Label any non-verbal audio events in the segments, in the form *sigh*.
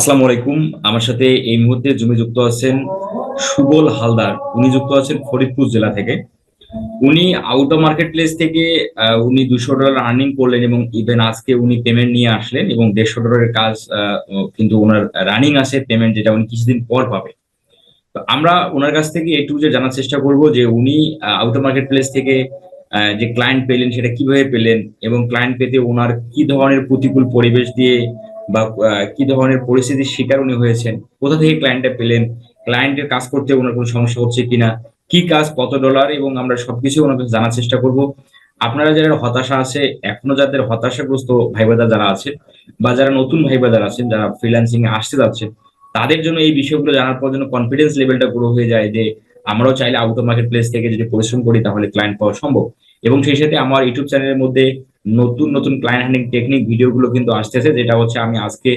আসসালামু আলাইকুম। আমার সাথে এই মুহূর্তে জমি যুক্ত আছেন সুবল হালদার। উনি যুক্ত আছেন ফরিদপুর জেলা থেকে। উনি আউট মার্কেট প্লেস থেকে উনি দুশো ডলার আর্নিং করলেন এবং ইভেন আজকে উনি পেমেন্ট নিয়ে আসলেন এবং দেড়শো ডলারের কাজ কিন্তু ওনার রানিং আছে পেমেন্ট যেটা উনি কিছুদিন পর পাবে। তো আমরা ওনার কাছ থেকে একটু যে জানার চেষ্টা করব যে উনি আউট মার্কেট প্লেস থেকে যে ক্লায়েন্ট পেলেন সেটা কীভাবে পেলেন এবং ক্লায়েন্ট পেতে ওনার কি ধরনের প্রতিকূল পরিবেশ দিয়ে বা কি ধরনের পরিস্থিতির শিকার উনি হয়েছেন? কোথা থেকে ক্লায়েন্টটা পেলেন? ক্লায়েন্টের কাজ করতে ওনার কোনো সমস্যা হচ্ছে কিনা? কি কাজ, কত ডলার এবং আমরা সবকিছু ওনার কাছে জানার চেষ্টা করব। আপনারা যারা হতাশা আছে, এখনও যাদের হতাশাগ্রস্ত ভাই বোনেরা যারা আছে, বা যারা নতুন ভাই বোনেরা আছেন, যারা ফ্রিল্যান্সিং এ আসতে যাচ্ছে, তাদের জন্য এই বিষয়গুলো জানার পর জন্য কনফিডেন্স লেভেলটা গ্রো হয়ে যায় যে, আমরাও চাইলে আউট মার্কেট প্লেস থেকে যদি পরিশ্রম করি, তাহলে ক্লায়েন্ট পাওয়া সম্ভব। এবং সেই সাথে আমার ইউটিউব চ্যানেলের মধ্যে নতুন নতুন ক্লায়েন্ট হ্যান্ডিং টেকনিক ভিডিওগুলো কিন্তু আসতেছে যেটা হচ্ছে আমি আজকে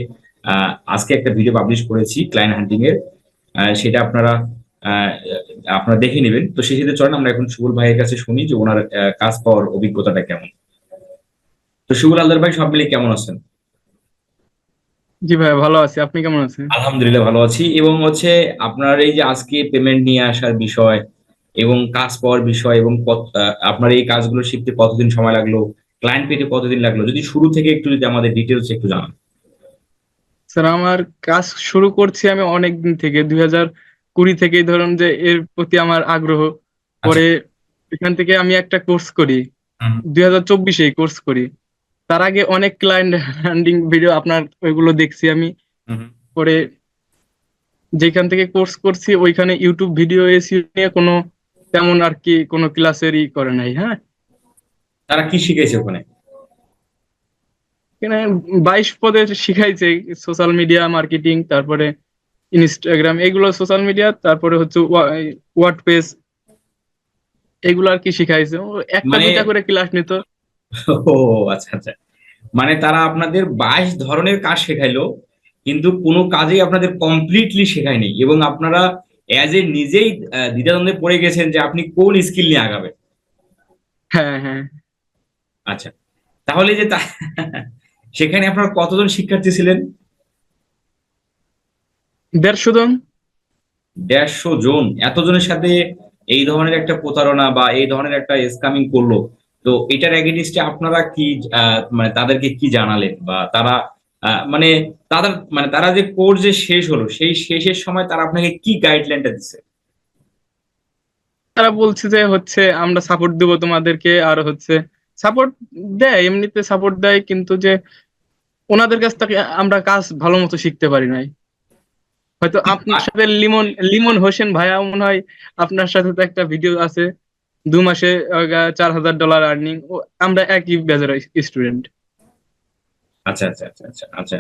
আজকে একটা ভিডিও পাবলিশ করেছি ক্লায়েন্ট হান্টিং এর। সেটা আপনারা আপনারা দেখে নেবেন। তো সেই সাথে চলেন আমরা এখন সুবল ভাইয়ের কাছে শুনি যে ওনার কাজ পাওয়ার অভিজ্ঞতাটা কেমন। তো সুবল আলদার ভাই সব মিলে কেমন আছেন? জি ভাই ভালো আছি। আপনি কেমন আছেন? আলহামদুলিল্লাহ ভালো আছি। এবং হচ্ছে আপনার এই যে আজকে পেমেন্ট নিয়ে আসার বিষয় এবং কাজ পাওয়ার বিষয় এবং আপনার এই কাজগুলো শিখতে কতদিন সময় লাগল ক্লায়েন্ট পেতে কতদিন লাগল? যদি শুরু থেকে একটু যদি আমাদের ডিটেলস একটু জানান। স্যার আমার কাজ শুরু করছি আমি অনেক দিন থেকে। দুই হাজার কুড়ি থেকেই ধরুন যে এর প্রতি আমার আগ্রহ। পরে এখান থেকে আমি একটা কোর্স করি। দুই হাজার চব্বিশে কোর্স করি। তার আগে অনেক ক্লায়েন্ট হ্যান্ডিং ভিডিও আপনার ওইগুলো দেখছি আমি। পরে যেখান থেকে কোর্স করছি ওইখানে ইউটিউব ভিডিও এসি নিয়ে কোনো তেমন আর কি কোনো ক্লাসেরই করে নাই হ্যাঁ? তারা কি শিখেছে ওখানে? এখানে বাইশ পদে শিখাইছে সোশ্যাল মিডিয়া মার্কেটিং তারপরে ইনস্টাগ্রাম এগুলো সোশ্যাল মিডিয়া তারপরে হচ্ছে ওয়ার্ড পেজ এগুলো আর কি শিখাইছে। একটা মানে- দুইটা করে ক্লাস নিত। *laughs* ও আচ্ছা আচ্ছা। মানে তারা আপনাদের বাইশ ধরনের কাজ শেখাইলো কিন্তু কোনো কাজেই আপনাদের কমপ্লিটলি শেখায়নি। এবং আপনারা অ্যাজ এ নিজেই দ্বিধাদ্বন্দ্বে পড়ে গেছেন যে আপনি কোন স্কিল নিয়ে আগাবেন। হ্যাঁ হ্যাঁ। আচ্ছা তাহলে যে *laughs* সেখানে আপনার কতজন শিক্ষার্থী ছিলেন? দেড়শো জন। দেড়শো জন। এতজনের সাথে এই ধরনের একটা প্রতারণা বা এই ধরনের একটা স্কামিং করল। তো এটার এগেনিস্টে আপনারা কি মানে তাদেরকে কি জানালেন? বা তারা মানে তাদের মানে তারা যে কোর্স যে শেষ হলো সেই শেষের সময় তারা আপনাকে কি গাইডলাইনটা দিচ্ছে তারা বলছে যে হচ্ছে আমরা সাপোর্ট দেবো তোমাদেরকে। আর হচ্ছে সাপোর্ট দেয় এমনিতে সাপোর্ট দেয় কিন্তু যে ওনাদের কাছ থেকে আমরা কাজ ভালো মতো শিখতে পারি নাই। হয়তো আপনার সাথে লিমন লিমন হোসেন ভাইয়া মনে হয় আপনার সাথে তো একটা ভিডিও আছে দু মাসে চার হাজার ডলার আর্নিং আমরা একই ব্যাচের স্টুডেন্ট আচ্ছা আচ্ছা আচ্ছা আচ্ছা আচ্ছা।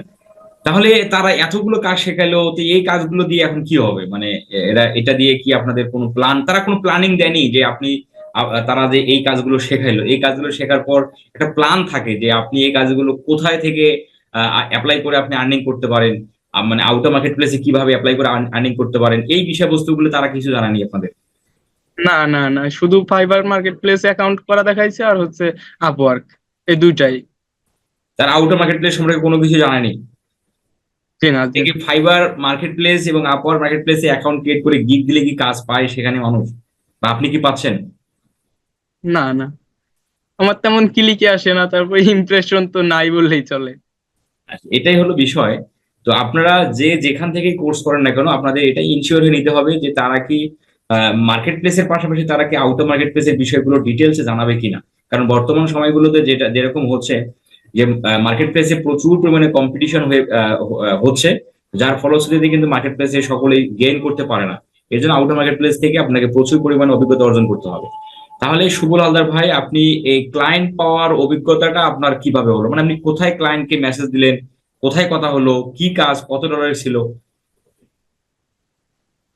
তাহলে তারা এতগুলো কাজ শেখালো তো এই কাজগুলো দিয়ে এখন কি হবে? মানে এরা এটা দিয়ে কি আপনাদের কোনো প্ল্যান তারা কোনো প্ল্যানিং দেয়নি যে আপনি তারা যে এই কাজগুলো শেখাইলো এই কাজগুলো শেখার পর একটা প্ল্যান থাকে যে আপনি এই কাজগুলো কোথায় থেকে অ্যাপ্লাই করে আপনি আর্নিং করতে পারেন মানে আউট মার্কেট প্লেসে কীভাবে অ্যাপ্লাই করে আর্নিং করতে পারেন এই বিষয়বস্তুগুলো তারা কিছু জানানি আপনাদের? না না না শুধু ফাইবার মার্কেট প্লেস অ্যাকাউন্ট করা দেখাইছে আর হচ্ছে আপওয়ার্ক এই দুইটাই। তারা আউট মার্কেট প্লেস সম্পর্কে কোনো কিছু জানায়নি? জি না জি। দেখি ফাইবার মার্কেট প্লেস এবং আপওয়ার মার্কেট প্লেসে অ্যাকাউন্ট ক্রিয়েট করে গিগ দিলে কি কাজ পায় সেখানে মানুষ? বা আপনি কি পাচ্ছেন? না না। আমার তেমন ক্লিকে আসে না তারপর ইমপ্রেশন তো নাই বললেই চলে। আচ্ছা, এটাই হলো বিষয়। তো আপনারা যে যেখান থেকে কোর্স করেন না কেন আপনাদের এটা ইনশিওর হয়ে নিতে হবে যে তারা কি মার্কেট প্লেসের পাশাপাশি তারা কি আউট মার্কেট প্লেসের বিষয়গুলো ডিটেলসে জানাবে কিনা? কারণ বর্তমান সময়গুলোতে যেটা যেরকম হচ্ছে যে মার্কেট প্লেসে প্রচুর পরিমাণে কম্পিটিশন হয়ে হচ্ছে যার ফলশ্রুতিতে কিন্তু মার্কেট প্লেসে সকলেই গেইন করতে পারে না। এর জন্য আউট মার্কেট প্লেস থেকে আপনাকে প্রচুর পরিমাণে অভিজ্ঞতা অর্জন করতে হবে। তাহলে সুবল হালদার ভাই আপনি এই ক্লায়েন্ট পাওয়ার অভিজ্ঞতাটা আপনার কীভাবে হলো? মানে আপনি কোথায় ক্লায়েন্টকে মেসেজ দিলেন? কোথায় কথা হলো? কি কাজ? কত ডলারের ছিল?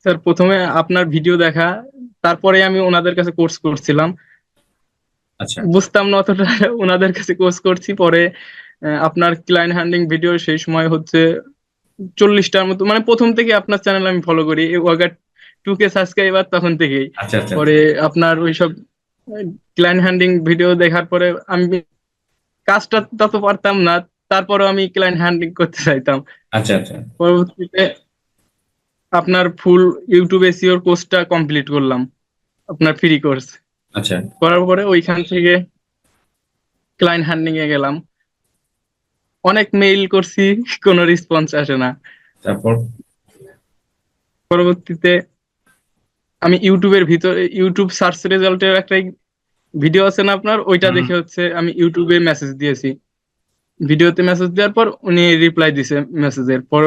স্যার প্রথমে আপনার ভিডিও দেখা তারপরে আমি ওনাদের কাছে কোর্স করছিলাম। আচ্ছা। বুঝতাম না অতটা *laughs* ওনাদের কাছে কোর্স করছি পরে আপনার ক্লায়েন্ট হ্যান্ডিং ভিডিও সেই সময় হচ্ছে চল্লিশটার মতো মানে প্রথম থেকে আপনার চ্যানেল আমি ফলো করি। ওয়াগার টু কে সাবস্ক্রাইবার তখন থেকেই। আচ্ছা আচ্ছা। পরে আপনার ওইসব ক্লায়েন্ট হ্যান্ডিং ভিডিও দেখার পরে আমি কাজটা তত পারতাম না তারপরেও আমি ক্লায়েন্ট হ্যান্ডলিং করতে চাইতাম। আচ্ছা আচ্ছা। পরবর্তীতে আপনার ফুল ইউটিউব এসিওর কোর্সটা কমপ্লিট করলাম আপনার ফ্রি কোর্স আচ্ছা। করার পরে ওইখান থেকে ক্লায়েন্ট হ্যান্ডলিং এ গেলাম। অনেক মেইল করছি কোনো রেসপন্স আসে না। তারপর? পরবর্তীতে আমি ইউটিউবের ভিতরে ইউটিউব সার্চ রেজাল্টের একটা ভিডিও আছে না আপনার? ওইটা দেখে হচ্ছে আমি ইউটিউবে মেসেজ দিয়েছি। ভিডিওতে মেসেজ দেওয়ার পর উনি রিপ্লাই দিছে মেসেজের পর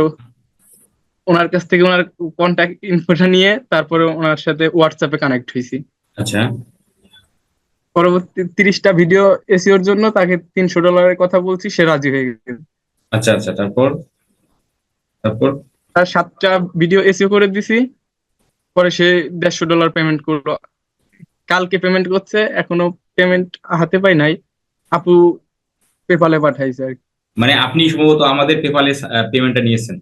ওনার কাছ থেকে ওনার কন্ট্যাক্ট ইনফোটা নিয়ে তারপরে ওনার সাথে হোয়াটসঅ্যাপে কানেক্ট হয়েছি আচ্ছা। পরবর্তী তিরিশটা ভিডিও এসিওর জন্য তাকে তিনশো ডলারের কথা বলছি সে রাজি হয়ে গেছে। আচ্ছা আচ্ছা তারপর? তারপর? তার সাতটা ভিডিও এসিও করে দিছি। পরে সে দেড়শো ডলার পেমেন্ট করল। কালকে পেমেন্ট করছে এখনও পেমেন্ট হাতে পাই নাই। আপু পেপালে পাঠাইছে আর মানে আপনি সম্ভবত আমাদের পেপালে পেমেন্টটা নিয়েছেন।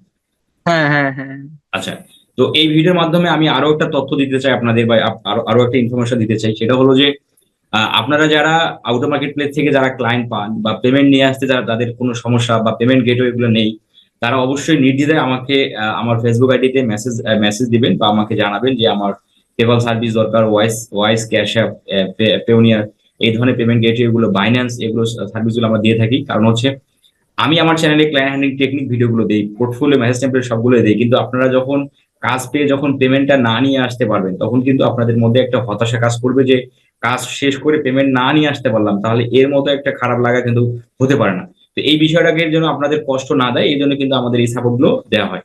হ্যাঁ হ্যাঁ হ্যাঁ। আচ্ছা তো এই ভিডিওর মাধ্যমে আমি আরও একটা তথ্য দিতে চাই আপনাদের বা আরও আরও একটা ইনফরমেশন দিতে চাই। সেটা হলো যে আপনারা যারা আউটো মার্কেট প্লেস থেকে যারা ক্লায়েন্ট পান বা পেমেন্ট নিয়ে আসতে যারা তাদের কোনো সমস্যা বা পেমেন্ট গেটওয়ে এগুলো নেই তারা অবশ্যই নির্দ্বিধায় আমাকে আমার ফেসবুক আইডিতে মেসেজ মেসেজ দিবেন বা আমাকে জানাবেন যে আমার পেপাল সার্ভিস দরকার Wise Wise cash app Payoneer এই ধরনের পেমেন্ট গেটওয়ে গুলো বাইন্যান্স এগুলো সার্ভিসগুলো আমরা দিয়ে থাকি। কারণ হচ্ছে, আমি আমার চ্যানেলে ক্লায়েন্ট হ্যান্ডলিং টেকনিক ভিডিওগুলো দিই পোর্টফোলিও মেসেজ টেম্পলেট সবগুলো দিই, কিন্তু আপনারা যখন কাজ পেয়ে যখন পেমেন্টটা না নিয়ে আসতে পারবেন, তখন কিন্তু আপনাদের মধ্যে একটা হতাশা কাজ করবে যে, কাজ শেষ করে পেমেন্ট না নিয়ে আসতে পারলাম, তাহলে এর মতো একটা খারাপ লাগা কিন্তু হতে পারে না। তো এই বিষয়টাকে যেন আপনাদের কষ্ট না দেয় এই জন্য কিন্তু আমাদের এই সাপোর্টগুলো দেওয়া হয়।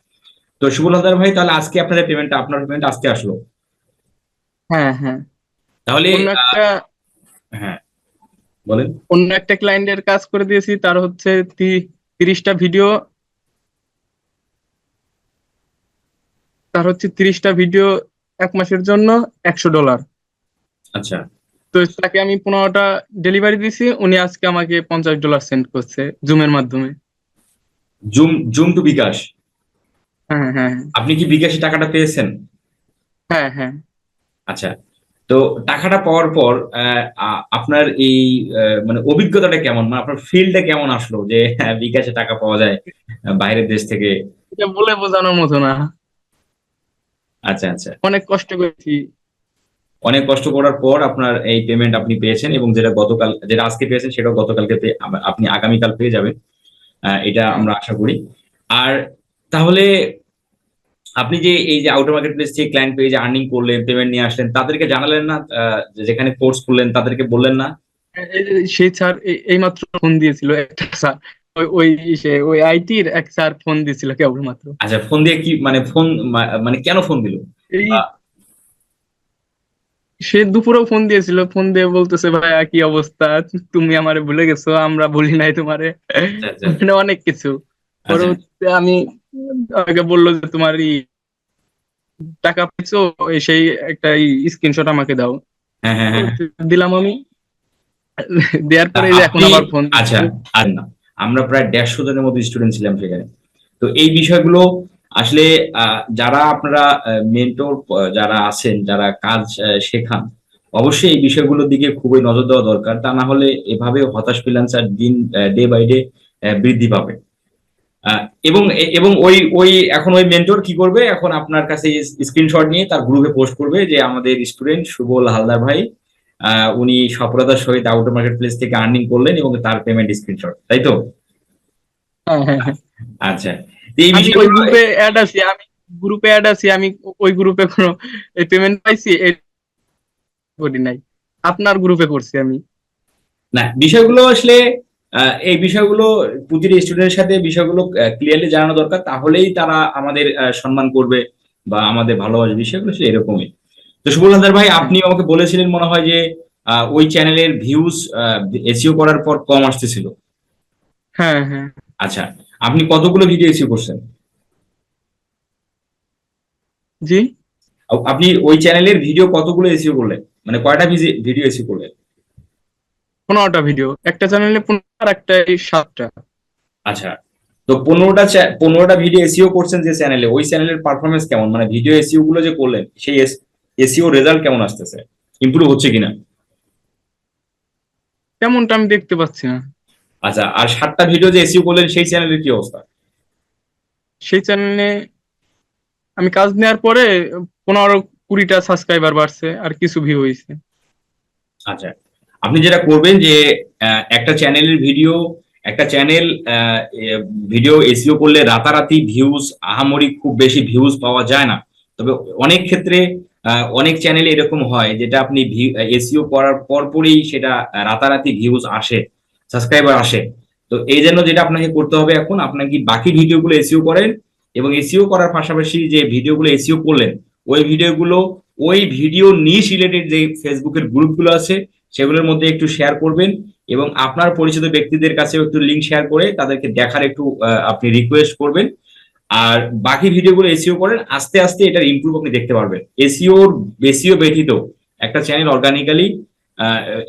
তো সুবল হাদার ভাই তাহলে আজকে আপনাদের পেমেন্টটা আপনার পেমেন্ট আজকে আসলো। হ্যাঁ হ্যাঁ। তাহলে অন্য একটা হ্যাঁ বলেন। অন্য একটা ক্লায়েন্টের কাজ করে দিয়েছি তার হচ্ছে তিরিশটা ভিডিও তার হচ্ছে তিরিশটা ভিডিও এক মাসের জন্য একশো ডলার আচ্ছা। তো তাকে আমি পনেরোটা ডেলিভারি দিয়েছি উনি আজকে আমাকে পঞ্চাশ ডলার সেন্ড করছে জুমের মাধ্যমে। জুম জুম টু বিকাশ হ্যাঁ হ্যাঁ আপনি কি বিকাশে টাকাটা পেয়েছেন? হ্যাঁ হ্যাঁ। আচ্ছা তো টাকাটা পাওয়ার পর আপনার এই মানে অভিজ্ঞতাটা কেমন? মানে আপনার ফিলটা কেমন আসলো যে হ্যাঁ, বিকাশে টাকা পাওয়া যায় বাইরের দেশ থেকে? এটা বলে বোঝানোর মতো না। আচ্ছা আচ্ছা। অনেক কষ্ট করেছি। অনেক কষ্ট করার পর আপনার এই পেমেন্ট আপনি পেয়েছেন এবং যেটা গতকাল যেটা আজকে পেয়েছেন সেটাও গতকালকে পেয়ে- আপনি আগামীকাল পেয়ে যাবেন। এটা আমরা আশা করি। আর তাহলে আপনি যে এই যে আউটার মার্কেট প্লেস থেকে ক্লায়েন্ট পেয়ে যে আর্নিং করলেন পেমেন্ট নিয়ে আসলেন তাদেরকে জানালেন না? যেখানে কোর্স করলেন তাদেরকে বললেন না? এই সেই স্যার এইমাত্র ফোন দিয়েছিল একটা স্যার। ওই ওই সে ওই আইটির এক স্যার ফোন দিয়েছিল কেবলমাত্র। আচ্ছা ফোন দিয়ে কি মানে ফোন মানে কেন ফোন দিল? এই সে দুপুরেও ফোন দিয়েছিল। ফোন দিয়ে বলতেছে ভাইয়া কি অবস্থা? তুমি আমারে ভুলে গেছো আমরা বলি নাই তোমারে। আচ্ছা আচ্ছা। মানে অনেক কিছু। আচ্ছা। পরবর্তীতে আমি আমাকে বলল যে তোমার ই টাকা পেয়েছ সেই একটা স্ক্রিনশট আমাকে দাও। হ্যাঁ হ্যাঁ হ্যাঁ। দিলাম আমি। দেওয়ার পরে এখন আবার ফোন আচ্ছা আর না। আমরা প্রায় দেড়শো জনের মতো স্টুডেন্ট ছিলাম সেখানে। তো এই বিষয়গুলো আসলে আহ, যারা আপনারা মেন্টর যারা আছেন যারা কাজ শেখান অবশ্যই এই বিষয়গুলোর দিকে খুবই নজর দেওয়া দরকার। তা না হলে এভাবে হতাশ ফ্রিল্যান্সার দিন ডে বাই ডে বৃদ্ধি পাবে। এবং এবং ওই ওই এখন ওই মেন্টর কি করবে? এখন আপনার কাছে স্ক্রিনশট নিয়ে তার গ্রুপে পোস্ট করবে যে আমাদের স্টুডেন্ট সুবল হালদার ভাই আহ, উনি সফলতার সহিত আউটো মার্কেট প্লেস থেকে আর্নিং করলেন এবং তার পেমেন্ট স্ক্রিনশট তাই তো? হ্যাঁ হ্যাঁ হ্যাঁ। আচ্ছা। এই ওই গ্রুপে অ্যাড আছি আমি গ্রুপে অ্যাড আছি আমি ওই গ্রুপে কোনো পেমেন্ট পাইছি করি নাই। আপনার গ্রুপে করছি আমি। না বিষয়গুলো আসলে এই বিষয়গুলো প্রতিটি স্টুডেন্টের সাথে বিষয়গুলো ক্লিয়ারলি জানানো দরকার তাহলেই তারা আমাদের সম্মান করবে বা আমাদের ভালোবাসবে বিষয়গুলো আসলে এরকমই। তো সুবল ভাই আপনি আমাকে বলেছিলেন মনে হয় যে ওই চ্যানেলের ভিউজ এসিও করার পর কম আসতেছিল। হ্যাঁ হ্যাঁ। আচ্ছা আপনি কতগুলো ভিডিও এসিও করছেন? জি। আপনি ওই চ্যানেলের ভিডিও কতগুলো এসিও করলেন? মানে কয়টা ভিডিও এসিও করলেন? পনেরোটা ভিডিও। একটা চ্যানেলে পনেরো একটা সাতটা। আচ্ছা। তো পনেরোটা পনেরোটা ভিডিও এসিও করছেন যে চ্যানেলে ওই চ্যানেলের পারফরমেন্স কেমন? মানে ভিডিও এসিও গুলো যে করলেন সেই এসিও রেজাল্ট কেমন আসতেছে? ইমপ্রুভ হচ্ছে কিনা? তেমনটা আমি দেখতে পাচ্ছি না। আচ্ছা আর সাতটা ভিডিও যে এসইও করলেন সেই চ্যানেলের কি অবস্থা? সেই চ্যানেলে আমি কাজ নেওয়ার পরে পনেরো কুড়িটা সাবস্ক্রাইবার বাড়ছে আর কিছু ভিউ হয়েছে। আচ্ছা আপনি যেটা করবেন যে একটা চ্যানেলের ভিডিও একটা চ্যানেল ভিডিও এসিও করলে রাতারাতি ভিউজ আহামরি খুব বেশি ভিউজ পাওয়া যায় না। তবে অনেক ক্ষেত্রে অনেক চ্যানেলে এরকম হয় যেটা আপনি এসিও করার পরপরই সেটা রাতারাতি ভিউজ আসে। সাবস্ক্রাইবার আসে। তো এই জন্য যেটা আপনাকে করতে হবে এখন আপনাকে বাকি ভিডিওগুলো এসইও করেন এবং এসইও করার পাশাপাশি যে ভিডিওগুলো এসইও করলেন, ওই ভিডিওগুলো, ওই ভিডিও নিশ রিলেটেড যে ফেসবুকের গ্রুপগুলো আছে, সেগুলোর মধ্যে একটু শেয়ার করবেন এবং আপনার পরিচিত ব্যক্তিদের কাছেও একটু লিঙ্ক শেয়ার করে তাদেরকে দেখার একটু আপনি রিকোয়েস্ট করবেন। আর বাকি ভিডিওগুলো এসিও করেন, আস্তে আস্তে এটার ইম্প্রুভ আপনি দেখতে পারবেন। এসিওর বেসিও ব্যতীত একটা চ্যানেল অর্গানিক্যালি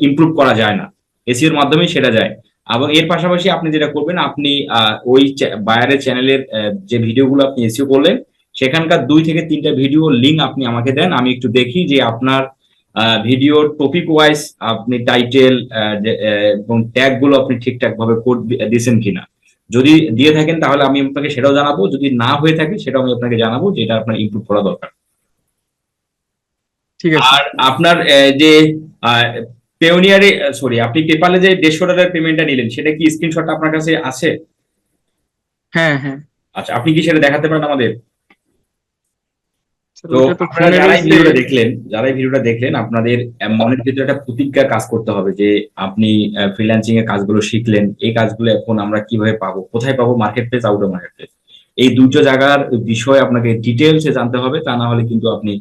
ইমপ্রুভ করা যায় না। এসিওর মাধ্যমে সেটা যায়। এবং এর পাশাপাশি আপনি যেটা করবেন আপনি ওই বায়ারের চ্যানেলের যে ভিডিওগুলো আপনি এসিও করলেন সেখানকার দুই থেকে তিনটা ভিডিও লিঙ্ক আপনি আমাকে দেন আমি একটু দেখি যে আপনার ভিডিওর টপিক ওয়াইজ আপনি টাইটেল এবং ট্যাগগুলো আপনি ঠিকঠাক ভাবে কোড দিয়েছেন কিনা। যদি দিয়ে থাকেন তাহলে আমি আপনাকে সেটাও জানাব যদি না হয়ে থাকে সেটাও আমি আপনাকে জানাব যে এটা আপনার ইমপ্রুভ করা দরকার। ঠিক আছে। আর আপনার আহ, যে পেওনিয়ারে সরি আপনি পেপালে যে দেড়শো ডলারের পেমেন্টটা নিলেন সেটা কি স্ক্রিনশট আপনার কাছে আছে? হ্যাঁ হ্যাঁ। আচ্ছা আপনি কি সেটা দেখাতে পারেন আমাদের? তো আপনারা যারা এই ভিডিওটা দেখলেন যারা এই ভিডিওটা দেখলেন আপনাদের মনের ভিতরে একটা প্রতিজ্ঞা কাজ করতে হবে যে আপনি ফ্রিল্যান্সিং এর কাজগুলো শিখলেন এই কাজগুলো এখন আমরা কীভাবে পাবো কোথায় পাবো marketplace out marketplace এই দুটো জায়গার বিষয়ে আপনাকে ডিটেলসে জানতে হবে তা না হলে কিন্তু আপনি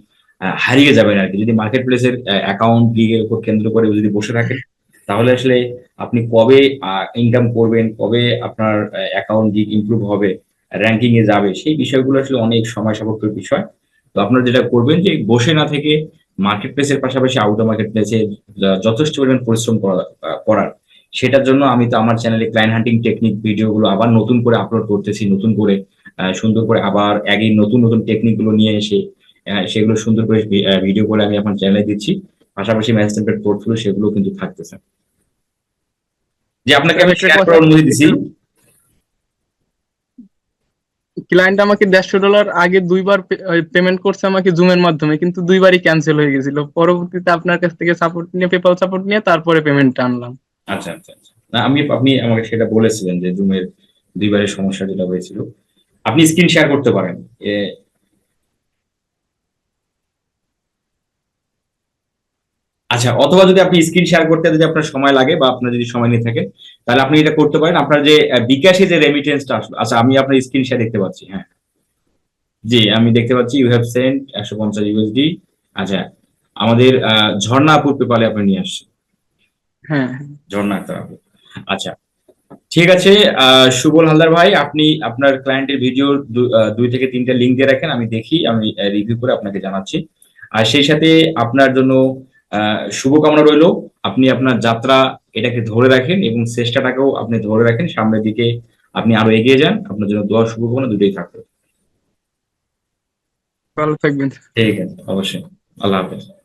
হারিয়ে যাবেন আর কি। যদি মার্কেট প্লেসের অ্যাকাউন্ট গিগের উপর কেন্দ্র করে যদি বসে থাকেন, তাহলে আসলে আপনি কবে ইনকাম করবেন, কবে আপনার অ্যাকাউন্ট গিগ ইমপ্রুভ হবে র্যাঙ্কিং এ যাবে, সেই বিষয়গুলো আসলে অনেক সময় সাপেক্ষ বিষয়। তো আপনারা যেটা করবেন যে বসে না থেকে মার্কেট প্লেসের পাশাপাশি আউটার মার্কেট প্লেসে যথেষ্ট পরিমাণ পরিশ্রম করা- করার। সেটার জন্য আমি তো আমার চ্যানেলে ক্লায়েন্ট হান্টিং টেকনিক ভিডিওগুলো আবার নতুন করে আপলোড করতেছি, নতুন করে সুন্দর করে আবার একই নতুন নতুন টেকনিকগুলো নিয়ে এসে সেগুলো সুন্দর করে ভিডিও করে আমি আমার চ্যানেলে দিচ্ছি। পাশাপাশি টেম্পলেট পোর্টফোলিও সেগুলো কিন্তু থাকতেছে। যে আপনাকে আমি শেয়ার করার অনুমতি দিছি ক্লায়েন্ট আমাকে দেড়শো ডলার আগে দুইবার পেমেন্ট করছে আমাকে জুমের মাধ্যমে কিন্তু দুইবারই ক্যান্সেল হয়ে গেছিল। পরবর্তীতে আপনার কাছ থেকে সাপোর্ট নিয়ে পেপাল সাপোর্ট নিয়ে তারপরে পেমেন্টটা আনলাম। আচ্ছা আচ্ছা আচ্ছা। না আমি আপনি আমাকে সেটা বলেছিলেন যে জুমের দুইবারের সমস্যা যেটা হয়েছিল। আপনি স্ক্রিন শেয়ার করতে পারেন এ, আচ্ছা অথবা যদি আপনি স্ক্রিন শেয়ার করতে যদি আপনার সময় লাগে বা আপনার যদি সময় নিয়ে থাকে তাহলে আপনি এটা করতে পারেন। আপনার যে বিকাশে যে রেমিটেন্সটা আসলো আচ্ছা আমি আপনার স্ক্রিন শেয়ার দেখতে পাচ্ছি হ্যাঁ। জি আমি দেখতে পাচ্ছি ইউ হ্যাভ সেন্ট একশো পঞ্চাশ ইউএসডি আচ্ছা আমাদের আহ, ঝর্ণা আপুর পেপালে আপনি নিয়ে আসছেন। হ্যাঁ। ঝর্ণা আক্তার আচ্ছা ঠিক আছে সুবল হালদার ভাই আপনি আপনার ক্লায়েন্টের ভিডিও দুই থেকে তিনটা লিঙ্ক দিয়ে রাখেন আমি দেখি আমি রিভিউ করে আপনাকে জানাচ্ছি। আর সেই সাথে আপনার জন্য শুভকামনা রইল। আপনি আপনার যাত্রা এটাকে ধরে রাখেন এবং চেষ্টাটাকেও আপনি ধরে রাখেন। সামনের দিকে আপনি আরও এগিয়ে যান। আপনার জন্য দোয়া শুভকামনা দুটোই থাকবে। ভালো থাকবেন। ঠিক আছে অবশ্যই। আল্লাহ হাফেজ।